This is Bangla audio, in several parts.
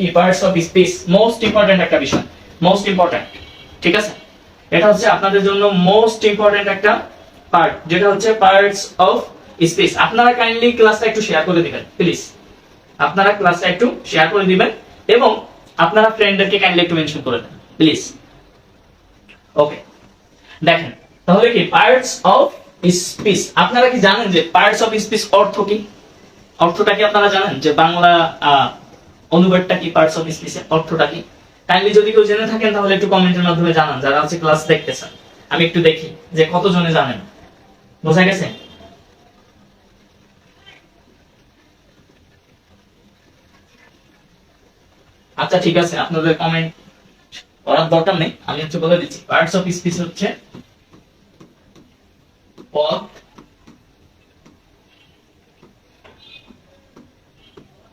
কি পার্টস অফ মোস্ট ইম্পর্টেন্ট একটা বিষয় মোস্ট ইম্পর্টেন্ট ঠিক আছে? এটা হচ্ছে আপনাদের জন্য মোস্ট ইম্পর্টেন্ট একটা পার্ট যেটা হচ্ছে পার্টস অফ আপনারা কাইন্ডলি ক্লাসটা একটু শেয়ার করে দিবেন প্লিজ আপনারা ক্লাসটা একটু শেয়ার করে দিবেন এবং আপনারা ফ্রেন্ডদেরকে কাইন্ডলি একটু মেনশন করে দেন প্লিজ ওকে দেখেন, তাহলে কি পার্টস অফ স্পিচ আপনারা কি জানেন যে পার্টস অফ স্পিচ অর্থ কি? অর্থটা কি আপনারা জানেন? যে বাংলা অনুবাদটা কি পার্টস অফ স্পিচের অর্থটা কি? কাইন্ডলি যদি কেউ জেনে থাকেন, তাহলে একটু কমেন্টের মাধ্যমে জানান, যারা হচ্ছে ক্লাস দেখতেছেন। আমি একটু দেখি যে কতজনে জানেন। বোঝা গেছে? আচ্ছা ঠিক আছে, আপনাদের কমেন্ট করার দরকার নেই। আমি হচ্ছে বলে দিচ্ছি পার্টস অফ স্পিচ হচ্ছে পথ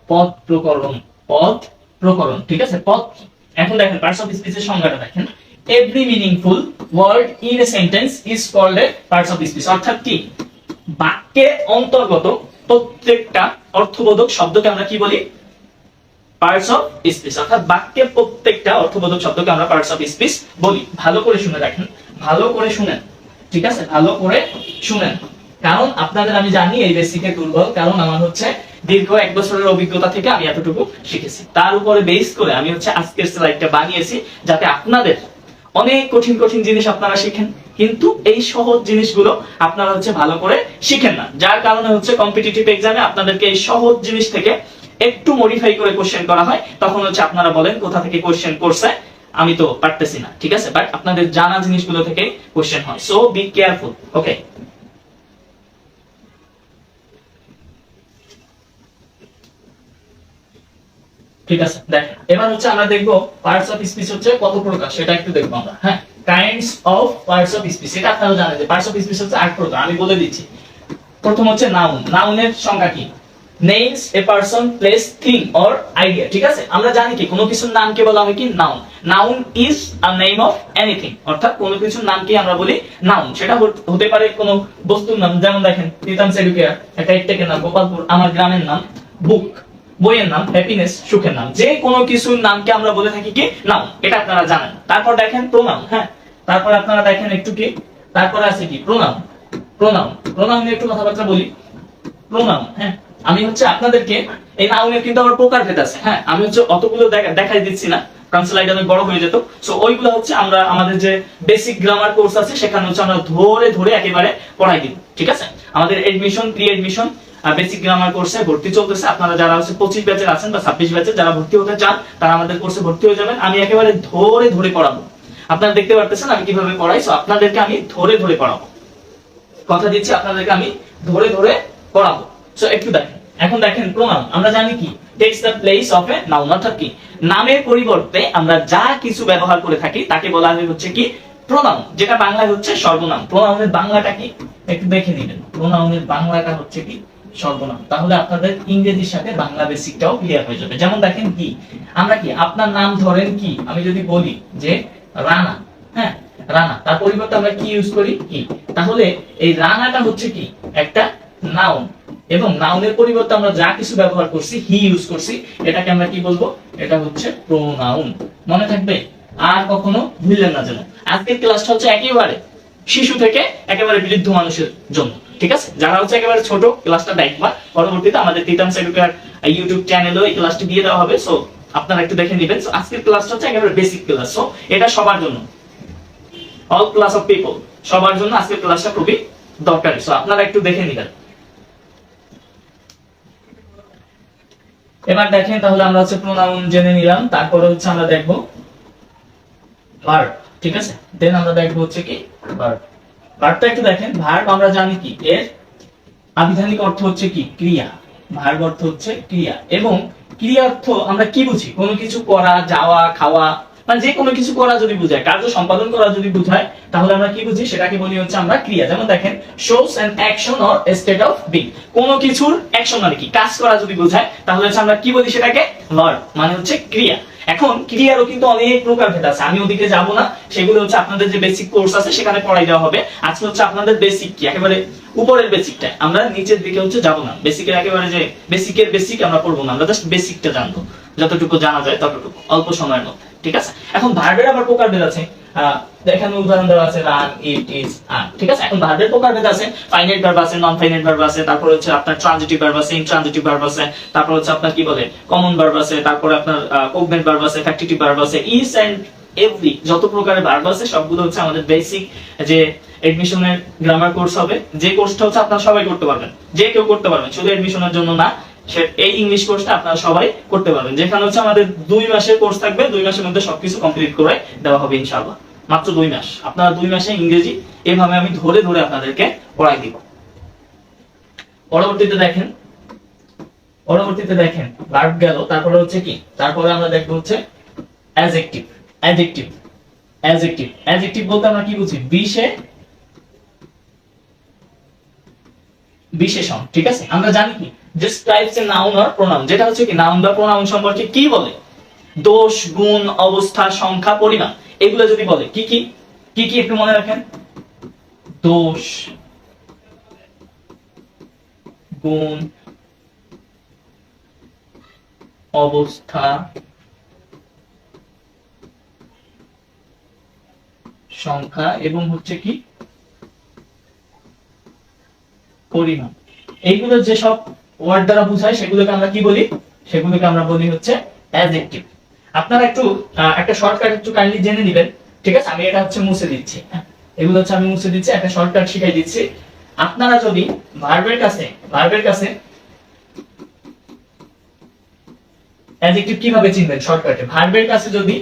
পথ প্রকরণ পথ প্রকরণ, ঠিক আছে? পথ, এখন দেখেন পার্টস অফ স্পিচের সংজ্ঞাটা দেখেন। Every meaningful word in a sentence is called a parts of speech অর্থাৎ কি? বাক্যে অন্তর্গত প্রত্যেকটা অর্থবোধক শব্দকে আমরা কি বলি? পার্টস অফ স্পিচ অর্থাৎ বাক্যে প্রত্যেকটা অর্থবোধক শব্দকে আমরা পার্টস অফ স্পিচ বলি। ভালো করে শুনে রাখেন ভালো করে শুনেন। ঠিক আছে? ভালো করে শুনেন। কারণ আপনাদের আমি জানি এই বেসিকে দুর্বল। কারণ আমার হচ্ছে দীর্ঘ এক বছরের অভিজ্ঞতা থেকে আমি এতটুকু শিখেছি। তার উপরে বেস করে আমি হচ্ছে আজকের স্লাইডটা বানিয়েছি যাতে আপনাদের অনেক কঠিন কঠিন জিনিস আপনারা শিখেন, কিন্তু এই সহজ জিনিসগুলো আপনারা হচ্ছে ভালো করে শিখেন না। যার কারণে হচ্ছে কম্পিটিটিভ এক্সামে আপনাদেরকে এই সহজ জিনিস থেকে একটু মডিফাই করে কোশ্চেন করা হয়, তখন হচ্ছে আপনারা বলেন কোথা থেকে কোশ্চেন করছে, আমি তো পারতেছি না, ঠিক আছে? বাট আপনাদের জানা জিনিসগুলো থেকে কোশ্চেন হয়। সো বি কেয়ারফুল ওকে ঠিক আছে? দেখেন এবার হচ্ছে আমরা দেখব পার্টস অফ স্পিচ হচ্ছে কত প্রকার, সেটা একটু দেখব আমরা হ্যাঁ? Kinds of parts of speech এটা আপনারা জানেন যে পার্টস অফ স্পিচ হচ্ছে আট প্রকার, আমি বলে দিচ্ছি। প্রথম হচ্ছে নাউন নাউনের সংখ্যা কি? Names a person place thing or idea ঠিক আছে? আমরা জানি কি, কোনো কিছুর নামকে বলা হয় কি? Noun noun is a name of anything অর্থাৎ কোনো কিছুর নামকে আমরা বলি নাউন সেটা হতে পারে কোনো বস্তুর নাম, যেমন দেখেন তিতাম সেডুকেয়ার একটা ইটটেকের নাম, গোপালপুর, আমার গ্রামের নাম বুক বইয়ের নাম হ্যাপিনেস সুখের নাম। যে কোনো কিছুর নামকে আমরা বলে থাকি কি? নাউন এটা আপনারা জানেন। তারপর দেখেন প্রোনাউন হ্যাঁ? তারপর আপনারা দেখেন একটু কি? তারপরে আছে কি? প্রোনাউন প্রোনাউন প্রোনাউন নিয়ে একটু কথাবার্তা বলি। প্রোনাউন হ্যাঁ? আমি হচ্ছে আপনাদেরকে, এই নাউনের কিন্তু আবার প্রকার ভেদ আছে হ্যাঁ? আমি হচ্ছে অতগুলো দেখা- দেখাই দিচ্ছি না। কারণ স্লাইড অনেক বড় হয়ে যেত। সো ওইগুলো হচ্ছে আমরা আমাদের যে বেসিক গ্রামার কোর্স আছে, সেখানে হচ্ছে আমরা ধরে ধরে একেবারে পড়াই দিব। ঠিক আছে? আমাদের admission pre admission basic grammar কোর্সে ভর্তি চলতেছে। আপনারা যারা হচ্ছে পঁচিশ ব্যাচের আছেন বা ছাব্বিশ ব্যাচের যারা ভর্তি হতে চান, তারা আমাদের কোর্সে ভর্তি হয়ে যাবেন। আমি একেবারে ধরে ধরে পড়াবো। আপনারা দেখতে পারতেছেন আমি কীভাবে পড়াই। সো আপনাদেরকে আমি ধরে ধরে পড়াবো। কথা দিচ্ছি, আপনাদেরকে আমি ধরে ধরে পড়াবো। সো একটু দেখেন। এখন দেখেন প্রোনাউন আমরা জানি কি? Takes the place of a noun অর্থাৎ কি? নামের পরিবর্তে আমরা যা কিছু ব্যবহার করে থাকি, তাকে বলা হয় হচ্ছে কি? প্রোনাউন যেটা বাংলায় হচ্ছে সর্বনাম। প্রোনাউনের বাংলাটা কি? একটু দেখে নিবেন। প্রোনাউনের বাংলাটা হচ্ছে কি? সর্বনাম। তাহলে আপনাদের ইংরেজির সাথে বাংলা বেসিকটাও ক্লিয়ার হয়ে যাবে। যেমন দেখেন কি, আমরা কি, আপনার নাম ধরেন কি, আমি যদি বলি যে রানা হ্যাঁ রানা, তার পরিবর্তে আমরা কি ইউজ করি? কি। তাহলে এই রানাটা হচ্ছে কি? একটা নাউন এবং নাউনের পরিবর্তে আমরা যা কিছু ব্যবহার করছি হি ইউজ করছি, এটাকে আমরা কি বলব? এটা হচ্ছে প্রোনাউন মনে থাকবে? আর কখনো ভুললেন না যেন। আজকের ক্লাসটা হচ্ছে একেবারে শিশু থেকে একেবারে বৃদ্ধ মানুষের জন্য। ঠিক আছে? যারা হচ্ছে একেবারে ছোট ক্লাসটা দেখবা পরবর্তীতে আমাদের তিতাম সেডুকার ইউটিউব চ্যানেলেও এই ক্লাসটি দিয়ে দেওয়া হবে। সো আপনারা একটু দেখে নেবেন। So, আজকের ক্লাসটা হচ্ছে একেবারে বেসিক ক্লাস সো এটা সবার জন্য। অল ক্লাস অফ পিপল সবার জন্য আজকের ক্লাসটা খুবই দরকারি। সো আপনারা একটু দেখে নিবেন। এবার দেখেন তাহলে আমরা হচ্ছে প্রোনাউন জেনে নিলাম। তারপরে হচ্ছে আমরা দেখব ভার্ব ঠিক আছে? দেন আমরা দেখব হচ্ছে কি ভার্ব ভার্বটা একটু দেখেন। ভার্ব আমরা জানি কি? এর আবিধানিক অর্থ হচ্ছে কি? ক্রিয়া। ভার্ব অর্থ হচ্ছে ক্রিয়া। এবং ক্রিয়া অর্থ আমরা কি বুঝি? কোনো কিছু করা, যাওয়া, খাওয়া মানে যে কোনো কিছু করা যদি বুঝায়, কার্য সম্পাদন করা যদি বুঝায়, তাহলে আমরা কি বুঝি? সেটাকে বলি হচ্ছে আমরা ক্রিয়া। যেমন দেখেন shows an action or state of being কোনো কিছুর অ্যাকশন মানে কি? কাজ করা যদি বোঝায়, তাহলে হচ্ছে আমরা কি বলি সেটাকে? ভার্ব মানে হচ্ছে ক্রিয়া। এখন ক্রিয়ারও কিন্তু অনেক প্রকার ভেদ আছে। আমি ওদিকে যাব না। সেগুলো হচ্ছে আপনাদের যে বেসিক কোর্স আছে, সেখানে পড়াই দেওয়া হবে। আজকে হচ্ছে আপনাদের বেসিক কি? একেবারে উপরের বেসিকটা আমরা নিচের দিকে হচ্ছে যাব না। বেসিকের একেবারে যে বেসিকের বেসিক আমরা পড়ব না। আমরা জাস্ট বেসিকটা জানব। যতটুকু জানা যায় ততটুকু। অল্প সময়ের মধ্যে। ঠিক আছে? এখন ভার্বের আবার প্রকারভেদ আছে। এখানে উদাহরণ দেওয়া আছে রান ইট ইজ আর ঠিক আছে? এখন ভার্বের প্রকারভেদ আছে। ফাইনাইট ভার্ব আছে নন ফাইনাইট ভার্ব আছে, তারপর হচ্ছে আপনার ট্রানজিটিভ ভার্ব আছে ইনট্রানজিটিভ ভার্ব আছে, তারপর হচ্ছে আপনার কি বলে? কমন ভার্ব আছে, তারপর আপনার কোগমেন্ট ভার্ব আছে ফ্যাক্টিটিভ ভার্ব আছে ইজ এন্ড এভরি যত প্রকারের ভার্ব আছে, সবগুলো হচ্ছে আমাদের বেসিক যে এডমিশনের গ্রামার কোর্স হবে। যে কোর্সটা হচ্ছে আপনারা সবাই করতে পারবেন। যে কেউ করতে পারবেন, শুধু এডমিশনের জন্য না এই ইংলিশ কোর্সটা আপনারা সবাই করতে পারবেন। যেখানে হচ্ছে আমাদের দুই মাসের কোর্স থাকবে, দুই মাসের মধ্যে সবকিছু কমপ্লিট করে দেওয়া হবে ইনশাআল্লাহ। মাত্র দুই মাস। আপনারা দুই মাসে ইংরেজি এভাবে আমি ধরে ধরে আপনাদেরকে পড়াই দিব। পরবর্তীতে দেখেন পরবর্তীতে দেখেন ভার্ব গেল, তারপরে হচ্ছে কি? তারপরে আমরা দেখব হচ্ছে অ্যাডজেক্টিভ অ্যাডজেক্টিভ অ্যাডজেক্টিভ অ্যাডজেক্টিভ বলতে আমরা কি বুঝি? বিশে বিশেষণ ঠিক আছে? আমরা জানি কি? Describes a noun or pronoun যেটা হচ্ছে কি নাউন বা প্রোনাউন সম্পর্কে কি বলে? দোষ, গুণ, অবস্থা, সংখ্যা, পরিমাণ। এগুলো যদি বলে, কি কি? কি কি একটু মনে রাখেন? দোষ, গুণ, অবস্থা, সংখ্যা এবং হচ্ছে কি? পরিমাণ। এইগুলো যে সব ওয়ার্ড দ্বারা বোঝায় সেগুলোকে আমরা কি বলি? সেগুলোকে আমরা বলি হচ্ছে অ্যাডজেক্টিভ আপনারা একটু একটা শর্টকাট একটু কাইন্ডলি জেনে নেবেন ঠিক আছে? আমি এটা হচ্ছে মুছে দিচ্ছি হ্যাঁ, এগুলো হচ্ছে আমি মুছে দিচ্ছি একটা শর্টকাট শিখাই দিচ্ছি। আপনারা যদি ভার্বের কাছে ভার্বের কাছে অ্যাডজেক্টিভ কীভাবে চিনবেন শর্টকাটে ভার্বের কাছে যদি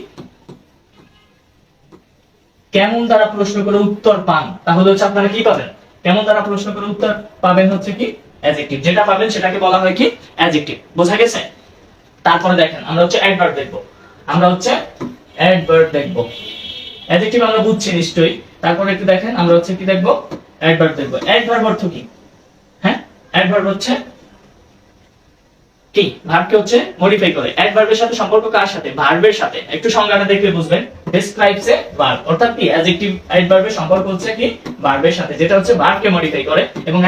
কেমন দ্বারা প্রশ্ন করে উত্তর পান তাহলে হচ্ছে আপনারা কি পাবেন? কেমন দ্বারা প্রশ্ন করে উত্তর পাবেন হচ্ছে কি? অ্যাডজেক্টিভ যেটা পাবেন সেটাকে বলা হয় কি? অ্যাডজেক্টিভ বোঝা গেছে? তারপরে দেখেন, আমরা হচ্ছে অ্যাডভার্ব দেখব। আমরা হচ্ছে অ্যাডভার্ব দেখব। অ্যাডজেক্টিভ আমরা বুঝছি নিশ্চয়ই। তারপরে একটু দেখেন, আমরা হচ্ছে কি দেখব? অ্যাডভার্ব দেখব। অ্যাডভার্ব অর্থ কি? হ্যাঁ? অ্যাডভার্ব হচ্ছে কি? ভার্বকে হচ্ছে মডিফাই করে। অ্যাডভার্বের সাথে সম্পর্ক কার সাথে? ভার্বের সাথে। একটু সংজ্ঞাটা দেখলে বুঝবেন। ডেসক্রাইবস এ ভার্ব অর্থাৎ কি? অ্যাডজেক্টিভ অ্যাডভার্বের সম্পর্ক হচ্ছে কি? ভার্বের সাথে, যেটা হচ্ছে ভার্বকে মডিফাই করে এবং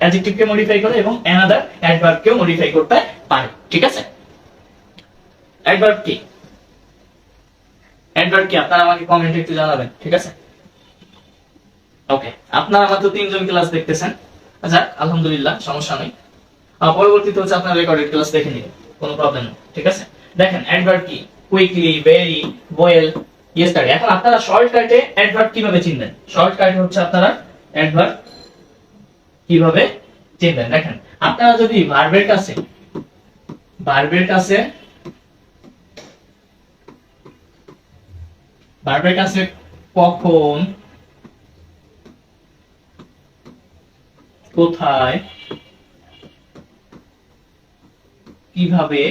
অ্যাডজেক্টিভকে মডিফাই করে এবং অ্যানাদার অ্যাডভার্বকেও মডিফাই করতে পারে। ঠিক আছে? অ্যাডভার্ব কি? অ্যাডভার্ব কি? আপনারা আমাকে কমেন্টে একটু জানাবেন, ঠিক আছে? ওকে আপনারা মাত্র তিনজন ক্লাস দেখতেছেন। আচ্ছা আলহামদুলিল্লাহ, সমস্যা নেই। পরবর্তীতে হচ্ছে আপনার রেকর্ডেড ক্লাস দেখে নিন কোনো প্রবলেম নেই, ঠিক আছে? দেখেন অ্যাডভার্ব কি? কুইকলি ভেরি ওয়েল ইয়েস্টারডে এখন আপনারা শর্টকাটে অ্যাডভার্ব কীভাবে চিনবেন? শর্টকাটে হচ্ছে আপনারা অ্যাডভার্ব কীভাবে চিনবেন? দেখেন, আপনারা যদি ভার্বের কাছে ভার্বের কাছে ভার্বের কাছে কখন, কোথায়, কীভাবে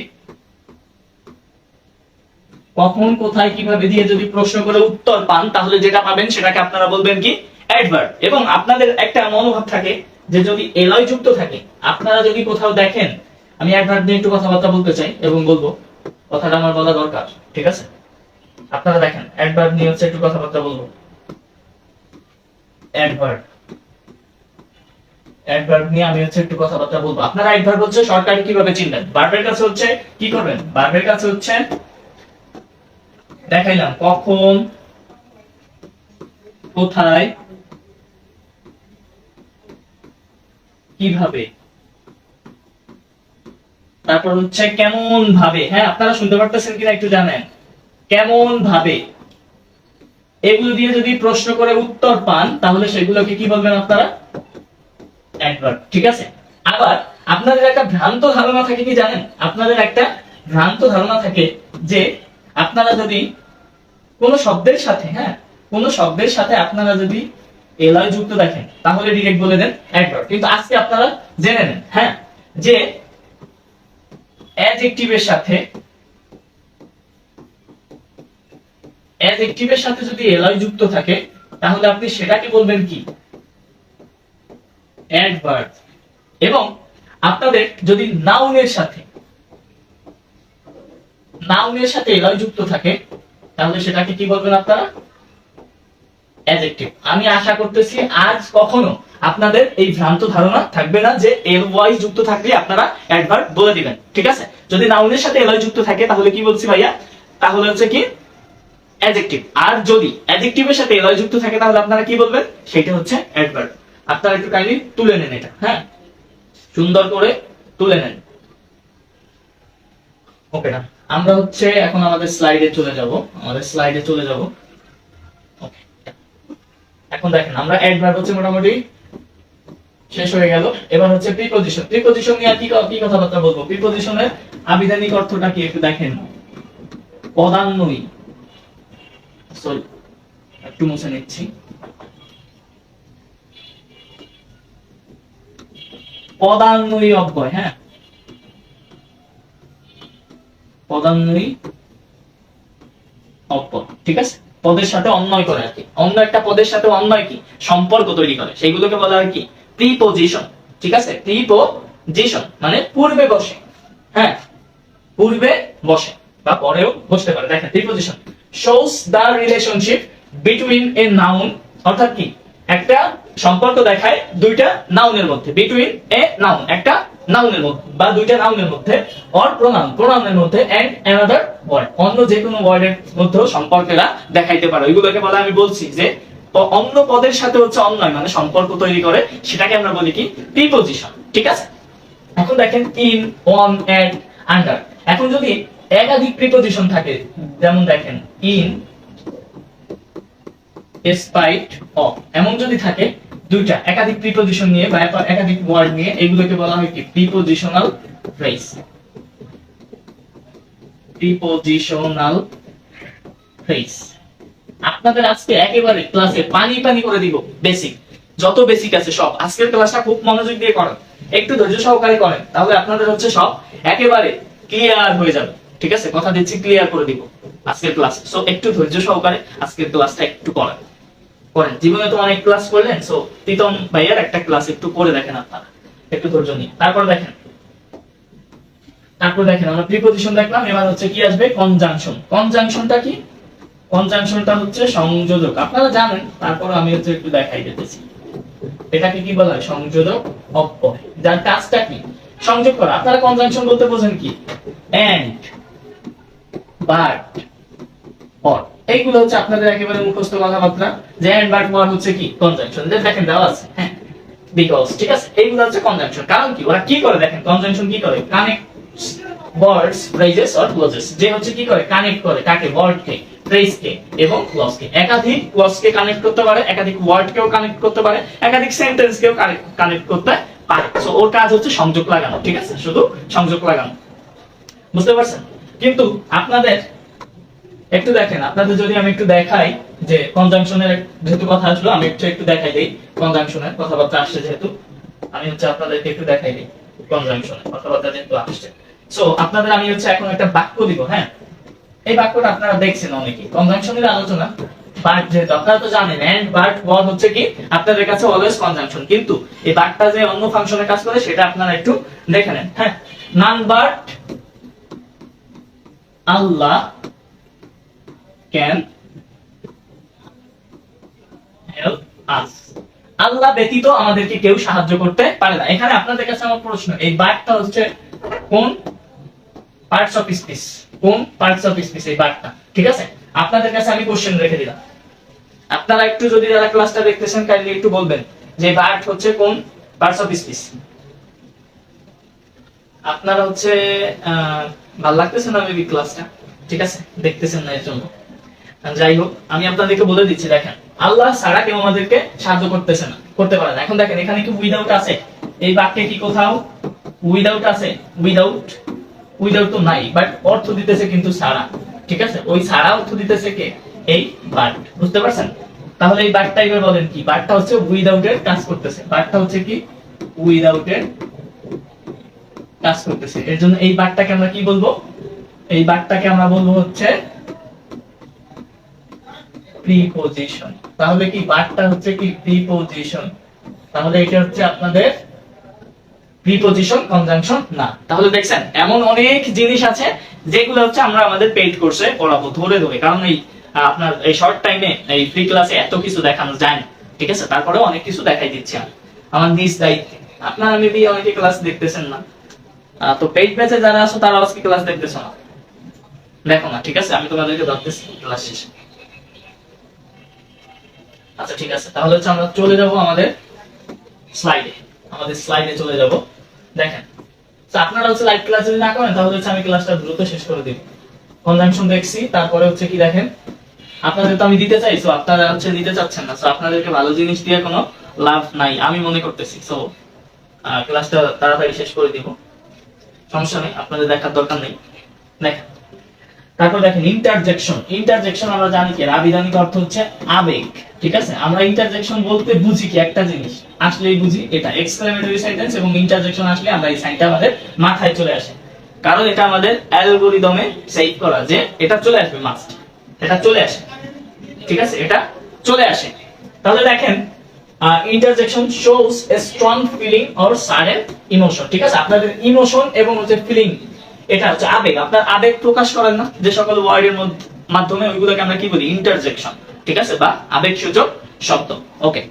কখন, কোথায়, কীভাবে দিয়ে যদি প্রশ্ন করে উত্তর পান, তাহলে যেটা পাবেন সেটাকে আপনারা বলবেন কি? অ্যাডভার্ব এবং আপনাদের একটা মনোভাব থাকে যে যদি এলয় যুক্ত থাকে, আপনারা যদি কোথাও দেখেন, আমি অ্যাডভার্ব নিয়ে একটু কথাবার্তা বলতে চাই এবং বলব, কথাটা আমার বলা দরকার, ঠিক আছে? আপনারা দেখেন অ্যাডভার্ব নিয়ে হচ্ছে একটু কথাবার্তা বলব। অ্যাডভার্ব অ্যাডভার্ব নিয়ে আমি হচ্ছে একটু কথাবার্তা বলব। আপনারা অ্যাডভার্ব হচ্ছে সরকারি কীভাবে চিনবেন? ভার্বের কাছে হচ্ছে, কি করবেন? ভার্বের কাছে হচ্ছে দেখাইলাম কখন, কোথায়, কীভাবে। তারপর হচ্ছে কেমন ভাবে হ্যাঁ আপনারা শুনতে পারতেছেন কিনা একটু জানেন। কেমন ভাবে এগুলো দিয়ে যদি প্রশ্ন করে উত্তর পান, তাহলে সেগুলোকে কি বলবেন আপনারা? অ্যাডভার্ব ঠিক আছে? আবার, আপনাদের একটা ভ্রান্ত ধারণা থাকে কি জানেন? আপনাদের একটা ভ্রান্ত ধারণা থাকে যে আপনারা যদি কোন শব্দের সাথে হ্যাঁ কোন শব্দের সাথে আপনারা যদি এলয় যুক্ত দেখেন, তাহলে ডিরেক্ট বলে দেন অ্যাডভার্ব কিন্তু আজকে আপনারা জেনে নেন হ্যাঁ যে অ্যাডজেক্টিভের সাথে অ্যাডজেক্টিভের সাথে যদি এলয় যুক্ত থাকে, তাহলে আপনি সেটাকে বলবেন কি? অ্যাডভার্ব এবং আপনাদের যদি নাউনের সাথে নাউনের সাথে এলয় যুক্ত থাকে, তাহলে সেটাকে কি বলবেন আপনারা? আমি আশা করতেছি আজ কখনো আপনাদের এই ভ্রান্ত ধারণা থাকবে না যে এল ওয়াই যুক্ত থাকলে আপনারা অ্যাডভার্ব বলে দিবেন, ঠিক আছে? যদি নাউনের সাথে এল যুক্ত থাকে, তাহলে কি বলছি ভাইয়া? তাহলে হচ্ছে কি? অ্যাডজেক্টিভ আর যদি অ্যাডজেক্টিভের সাথে এল যুক্ত থাকে, তাহলে আপনারা কি বলবেন? সেটা হচ্ছে অ্যাডভার্ব আপনারা একটু কাইন্ডলি তুলে নেন এটা হ্যাঁ? সুন্দর করে তুলে নেন। ওকে না আমরা হচ্ছে এখন আমাদের স্লাইডে চলে যাব। আমাদের স্লাইডে চলে যাব। এখন দেখেন, আমরা অ্যাডভার্ব হচ্ছে মোটামুটি শেষ হয়ে গেল। এবার হচ্ছে প্রিপজিশন প্রিপজিশন নিয়ে ক- কি কথাবার্তা বলব? প্রিপজিশনের আবিধানিক অর্থটা কি একটু দেখেন। পদান্বয়ী সরি একটু মুছে নিচ্ছি। পদান্বয়ী অব্যয় হ্যাঁ? পদান্বয়ী অব্যয় ঠিক আছে? পদের সাথে অন্যয় করে আর কি। অন্য একটা পদের সাথে অন্যয় কি? সম্পর্ক তৈরি করে। সেইগুলোকে বলা হয় কি? প্রিপোজিশন, ঠিক আছে? প্রিপোজিশন মানে পূর্বে বসে। হ্যাঁ? পূর্বে বসে, বা পরেও বসতে পারে। দেখেন, preposition. Shows the relationship between a noun অর্থাৎ কি? একটা সম্পর্ক দেখায় দুইটা নাউনের মধ্যে বিটুইন এ নাউন একটা নাউনের মধ্যে, বা দুইটা নাউনের মধ্যে অর প্রোনাউন প্রোনাউনের মধ্যে এন্ড অ্যানাদার ওয়ার্ড অন্য যে কোনো ওয়ার্ডের মধ্যেও সম্পর্কেরা দেখাইতে পারে। ওইগুলোকে বলা আমি বলছি যে অন্য পদের সাথে হচ্ছে অন্যয় মানে সম্পর্ক তৈরি করে, সেটাকে আমরা বলি কি? প্রিপোজিশন ঠিক আছে? এখন দেখেন ইন অন এট আন্ডার এখন যদি একাধিক প্রিপোজিশন থাকে, যেমন দেখেন ইন স্পাইট অফ এমন যদি থাকে দুইটা, একাধিক প্রিপোজিশন নিয়ে বা একাধিক ওয়ার্ড নিয়ে এগুলোকে বলা হয় কি? প্রিপোজিশনাল ফ্রেজ প্রিপোজিশনাল ফ্রেজ আপনাদের আজকে একেবারে ক্লাসে পানি পানি করে দিব বেসিক যত বেসিক আছে সব। আজকের ক্লাসটা খুব মনোযোগ দিয়ে করেন। একটু ধৈর্য সহকারে করেন, তাহলে আপনাদের হচ্ছে সব একেবারে ক্লিয়ার হয়ে যাবে। ঠিক আছে? কথা দিচ্ছি ক্লিয়ার করে দিব। আজকের ক্লাস সো একটু ধৈর্য সহকারে আজকের ক্লাসটা একটু করেন। করেন। জীবনে তো অনেক ক্লাস করলেন সো প্রীতম ভাইয়ার একটা ক্লাস একটু করে দেখেন আপনারা। একটু ধৈর্য নিয়ে। তারপর দেখেন। তারপর দেখেন, আমরা প্রিপোজিশন দেখলাম, এবার হচ্ছে কি আসবে? কনজাংশন কনজাংশনটা কি? কনজাংশনটা হচ্ছে সংযোজক। আপনারা জানেন, তারপর আমি হচ্ছে একটু দেখাই দিতেছি। এটাকে কি বলা হয়? সংযোজক অব্যয় যার কাজটা কি? সংযোগ করা। আপনারা কনজাংশন বলতে বোঝেন কি? এন্ড বাট অর এইগুলো হচ্ছে আপনাদের একেবারে মুখস্থ কথাবার্তা। যে এন্ড বাট অর হচ্ছে কি? কনজাংশন দেখেন, দেওয়া আছে। হ্যাঁ। বিকজ ঠিক আছে? এইগুলো হচ্ছে কনজাংশন কারণ কি? ওরা কি করে দেখেন? কনজাংশন কি করে? Connect words phrases or clauses যে হচ্ছে কি করে? কানেক্ট করে। কাকে? ওয়ার্ড কে ফ্রেজ কে এবং ক্লজ কে একাধিক ক্লজ কে কানেক্ট করতে পারে, একাধিক ওয়ার্ড কেও কানেক্ট করতে পারে, একাধিক সেন্টেন্স কেও কানেক্ট করতে পারে। সো ওর কাজ হচ্ছে সংযোগ লাগানো, ঠিক আছে? শুধু সংযোগ লাগানো। বুঝতে পারছেন? কিন্তু আপনাদের একটু দেখেন, আপনাদের যদি আমি একটু দেখাই যে কনজাংশনের যেহেতু কথা আসলো, আমি একটু একটু দেখাই দিই কনজাংশনের কথাবার্তা আসছে যেহেতু। আমি হচ্ছে আপনাদেরকে একটু দেখাই দিই কনজাংশনের কথাবার্তা যেহেতু আসছে। সো আপনাদের আমি হচ্ছে এখন একটা বাক্য দিব হ্যাঁ? এই বাক্যটা আপনারা দেখছেন অনেকেই। কনজাংশনের আলোচনা যেহেতু আপনারা তো জানেন ওয়ার্ড হচ্ছে কি? আপনাদের কাছে অলওয়েজ কনজাংশন কিন্তু এই বাটটা যে অন্য ফাংশনে কাজ করে, সেটা আপনারা একটু দেখে নেন হ্যাঁ? None but Allah can help us Allah ব্যতীত আমাদেরকে কেউ সাহায্য করতে পারে না। এখানে আপনাদের কাছে আমার প্রশ্ন, এই বার্ডটা হচ্ছে কোন পার্টস অফ স্পিচ কোন পার্টস অফ স্পিচ এই বার্ডটা ঠিক আছে? আপনাদের কাছে আমি কোশ্চেন রেখে দিলাম। আপনারা একটু যদি যারা ক্লাসটা দেখতেছেন কাইন্ডলি একটু বলবেন যে বার্ড হচ্ছে কোন পার্টস অফ স্পিচ আপনারা হচ্ছে ভালো লাগতেছে না মেবি ক্লাসটা ঠিক আছে? দেখতেছেন না এর জন্য। যাই হোক, আমি আপনাদেরকে বলে দিচ্ছি, দেখেন, আল্লাহ ছাড়া কেউ আমাদেরকে সাহায্য করতেছে না, করতে পারে না। এখন দেখেন, এখানে কি উইদাউট আছে? এই বাক্যে কি কোথাও? উইদাউট আছে উইদাউট উইদাউট তো নাই বাট অর্থ দিতেছে কিন্তু ছাড়া, ঠিক আছে? ওই ছাড়া অর্থ দিতেছে কে? এই বাট বুঝতে পারছেন? তাহলে এই বাটটা এবার বলেন কি? বাটটা হচ্ছে উইদাউট এর কাজ করতেছে। বাটটা হচ্ছে কি? উইদাউট এর কাজ করতেছে। এর জন্য এই বাটটাকে আমরা কি বলব? এই বাটটাকে আমরা বলব হচ্ছে প্রিপোজিশন তাহলে কি বাটটা হচ্ছে কি প্রিপোজিশন তাহলে এটা হচ্ছে আপনাদের প্রিপোজিশন কনজাংশন না। তাহলে দেখছেন, এমন অনেক জিনিস আছে যেগুলো হচ্ছে আমরা আমাদের পেইড কোর্সে পড়াবো, ধরে ধরে। কারণ এই, আপনার এই শর্ট টাইমে এই ফ্রি ক্লাসে এত কিছু দেখানো যায় না, ঠিক আছে? তারপরেও অনেক কিছু দেখাই দিচ্ছি আমি। আমার নিজ দায়িত্বে। আপনারা মেবি অনেকে ক্লাস দেখতেছেন না। তো পেইড ব্যাচে যারা আছো, তারা আজকে ক্লাস দেখতেছো না। দেখো না, ঠিক আছে? আমি তোমাদেরকে ধরতেছি ক্লাস শেষে। আচ্ছা ঠিক আছে। তাহলে হচ্ছে আমরা চলে যাব আমাদের স্লাইডে আমাদের স্লাইডে চলে যাব। দেখেন। আপনারা হচ্ছে লাইভ ক্লাস যদি না করেন, তাহলে হচ্ছে আমি ক্লাসটা দ্রুত শেষ করে দিব। কনজাংশন দেখছি, তারপরে হচ্ছে কি দেখেন? আপনাদের তো আমি দিতে চাই তো আপনারা হচ্ছে দিতে চাচ্ছেন না। তো আপনাদেরকে ভালো জিনিস দিয়ে কোনো লাভ নাই, আমি মনে করতেছি। তো ক্লাসটা তাড়াতাড়ি শেষ করে দিব। সমস্যা নেই, আপনাদের দেখার দরকার নেই। দেখেন। তারপর দেখেন ইন্টারজেকশন ইন্টারজেকশন আমরা জানি কি? আবিধানিক অর্থ হচ্ছে আবেগ। ঠিক আছে? আমরা ইন্টারজেকশন বলতে বুঝি কি? একটা জিনিস। আসলেই বুঝি এটা। এক্সক্লেমেটরি সেন্টেন্স এবং ইন্টারজেকশন আসলে আমরা এই সাইনটা আমাদের মাথায় চলে আসে। কারণ এটা আমাদের অ্যালগরিদমে সেভ করা যে এটা চলে আসবে মাস্ট এটা চলে আসে। ঠিক আছে? এটা চলে আসে। তাহলে দেখেন interjection shows a strong feeling or sudden emotion ঠিক আছে? আপনাদের ইমোশন এবং হচ্ছে ফিলিং এটা হচ্ছে আবেগ। আপনার আবেগ প্রকাশ করেন না। যে সকল ওয়ার্ডের মাধ্যমে ওইগুলোকে আমরা কি বলি? ইন্টারজেকশন ঠিক আছে? বা আবেগ সূচক শব্দ। ওকে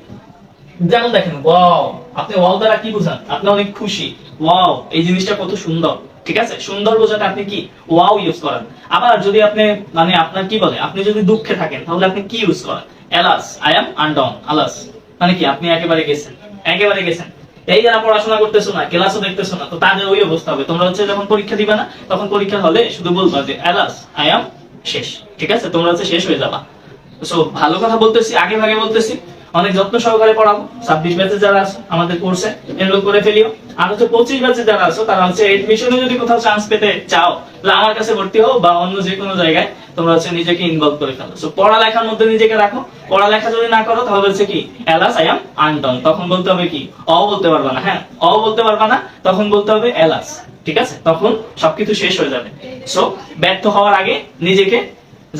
যেমন দেখেন ওয়াও আপনি ওয়াও দ্বারা কি বুঝান? আপনি অনেক খুশি। ওয়াও এই জিনিসটা কত সুন্দর। ঠিক আছে? সুন্দর বোঝাতে আপনি কি? ওয়াও ইউজ করেন। আবার যদি আপনি মানে আপনার কি বলে? আপনি যদি দুঃখে থাকেন, তাহলে আপনি কি ইউজ করেন? Alas I am undone alas মানে কি? আপনি একেবারে গেছেন। একেবারে গেছেন। এই যারা পড়াশোনা করতেছো না ক্লাসও দেখতেছো না, তো তাদের ওই অবস্থা হবে। তোমরা হচ্ছে যখন পরীক্ষা দিবে না, তখন পরীক্ষা হলে শুধু বলবা যে এলাস আই এম শেষ। ঠিক আছে? তোমরা হচ্ছে শেষ হয়ে যাবা। সো ভালো কথা বলতেছি, আগে ভাগে বলতেছি। অনেক যত্ন সহকারে পড়াবো। ছাব্বিশ ব্যাচে যারা আছো, আমাদের কোর্সে এনরোল করে ফেলিও। আর হচ্ছে পঁচিশ ব্যাচে যারা আছো, তারা হচ্ছে এডমিশনে যদি কোথাও চান্স পেতে চাও, তাহলে আমার কাছে ভর্তি হও বা অন্য যে কোনো জায়গায় তোমরা হচ্ছে নিজেকে ইনভলভ করে ফেলো। সো পড়ালেখার মধ্যে নিজেকে রাখো। পড়ালেখা যদি না করো, তাহলে হচ্ছে কি? এলাস আই এম আনডন তখন বলতে হবে কি? অ বলতে পারবা না। হ্যাঁ অ বলতে পারবা না। তখন বলতে হবে এলাস ঠিক আছে? তখন সবকিছু শেষ হয়ে যাবে। সো ব্যর্থ হওয়ার আগে নিজেকে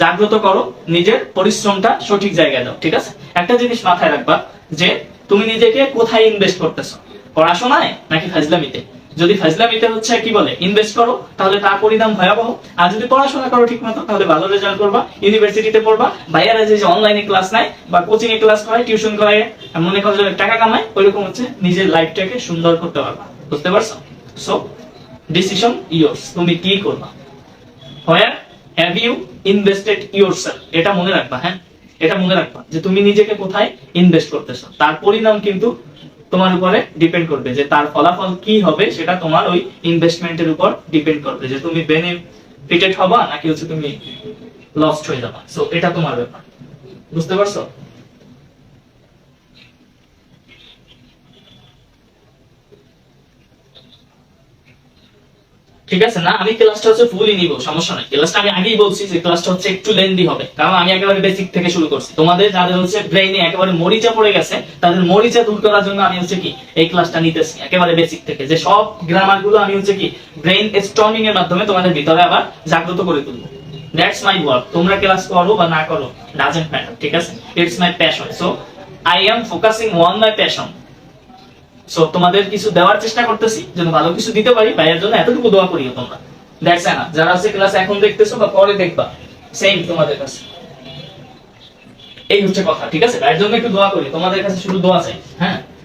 জাগ্রত করো, নিজের পরিশ্রমটা সঠিক জায়গায় দাও, ঠিক আছে? একটা জিনিস মাথায় রাখবা যে তুমি নিজেকে কোথায় ইনভেস্ট করতেছো? পড়াশোনায় নাকি ফাজলামিতে? যদি ফাজলামিতে হচ্ছে, কি বলে? ইনভেস্ট করো, তাহলে তার পরিণাম ভয়াবহ। আর যদি পড়াশোনা করো ঠিক মতো তাহলে ভালো রেজাল্ট করবা। ইউনিভার্সিটিতে পড়বা ভাইয়ারা যে অনলাইনে ক্লাস নেয় বা কোচিং এ ক্লাস করায় টিউশন করায়, মনে করো টাকা কামায়, ওইরকম হচ্ছে নিজের লাইফটাকে সুন্দর করতে পারবা। বুঝতে পারছ? সো ডিসিশন ইয়োর্স তুমি কি করবা? Where have you invested yourself এটা মনে রাখবা হ্যাঁ? এটা মনে রাখবা যে তুমি নিজেকে কোথায় ইনভেস্ট করতেছো। তার পরিণাম কিন্তু তোমার উপরে ডিপেন্ড করবে যে তার ফলাফল কি হবে সেটা তোমার ওই ইনভেস্টমেন্টের উপর ডিপেন্ড করবে যে তুমি বেনিফিটেড হবা নাকি হচ্ছে তুমি লস্ট হয়ে যাবা। সো এটা তোমার ব্যাপার। বুঝতে পারছ? ঠিক আছে? না, আমি ক্লাসটা হচ্ছে ফুলই নিব, সমস্যা নাই। ক্লাসটা আমি আগেই বলছি যে ক্লাসটা হচ্ছে একটু লেন্দি হবে, কারণ আমি একেবারে বেসিক থেকে শুরু করছি। তোমাদের, যাদের হচ্ছে ব্রেইনে একেবারে মরিচা পড়ে গেছে, তাদের মরিচা দূর করার জন্য আমি হচ্ছে কি এই ক্লাসটা নিতেছি, একেবারে বেসিক থেকে। যে সব গ্রামারগুলো আমি হচ্ছে কি ব্রেইন স্টর্মিং এর মাধ্যমে তোমাদের ভিতরে আবার জাগ্রত করে তুলবো। দ্যাটস মাই ওয়ার্ক তোমরা ক্লাস করো বা না করো ডাজেন্ট ম্যাটার ঠিক আছে? It's my passion so I am focusing on my passion so তোমাদের কিছু দেওয়ার চেষ্টা করতেছি, যেন ভালো কিছু দিতে পারি। ভাইয়ের জন্য এতটুকু দোয়া করিও তোমরা। দেখছে না যারা আছে ক্লাস এখন দেখতেছো বা পরে দেখবা সেম তোমাদের কাছে। এই হচ্ছে কথা, ঠিক আছে? ভাইয়ের জন্য একটু দোয়া করি, তোমাদের কাছে শুধু দোয়া চাই হ্যাঁ?